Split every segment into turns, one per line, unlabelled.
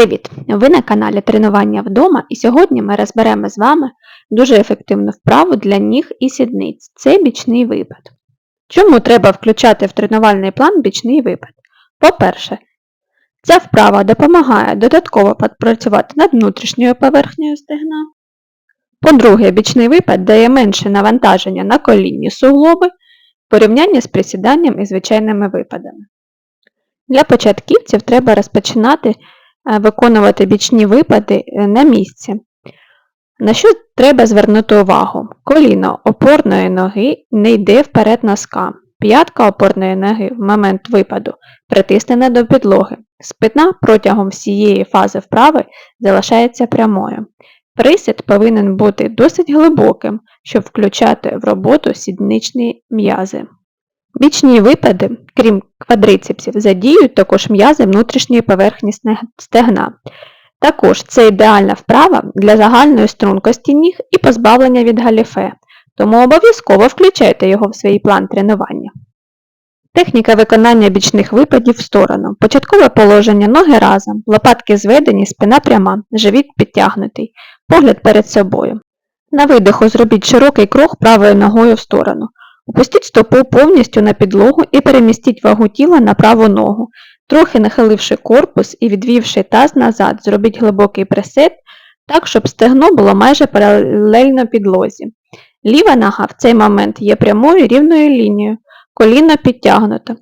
Привіт! Ви на каналі Тренування вдома і сьогодні ми розберемо з вами дуже ефективну вправу для ніг і сідниць. Це бічний випад. Чому треба включати в тренувальний план бічний випад? По-перше, ця вправа допомагає додатково попрацювати над внутрішньою поверхнею стегна. По-друге, бічний випад дає менше навантаження на колінні суглоби в порівнянні з присіданням і звичайними випадами. Для початківців треба розпочинати виконувати бічні випади е, на місці. На що треба звернути увагу? Коліно опорної ноги не йде вперед носка. П'ятка опорної ноги в момент випаду притиснена до підлоги. Спина протягом всієї фази вправи залишається прямою. Присід повинен бути досить глибоким, щоб включати в роботу сідничні м'язи. Бічні випади, крім квадрицепсів, задіюють також м'язи внутрішньої поверхні стегна. Також це ідеальна вправа для загальної стрункості ніг і позбавлення від галіфе, тому обов'язково включайте його в свій план тренування. Техніка виконання бічних випадів в сторону. Початкове положення ноги разом, лопатки зведені, спина пряма, живіт підтягнутий, погляд перед собою. На видиху зробіть широкий крок правою ногою в сторону. Опустіть стопу повністю на підлогу і перемістіть вагу тіла на праву ногу. Трохи нахиливши корпус і відвівши таз назад, зробіть глибокий присед так, щоб стегно було майже паралельно підлозі. Ліва нога в цей момент є прямою рівною лінією, коліно підтягнуто.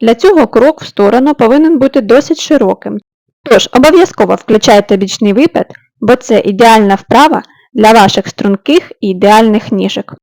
Для цього крок в сторону повинен бути досить широким. Тож обов'язково включайте бічний випад, бо це ідеальна вправа для ваших струнких і ідеальних ніжок.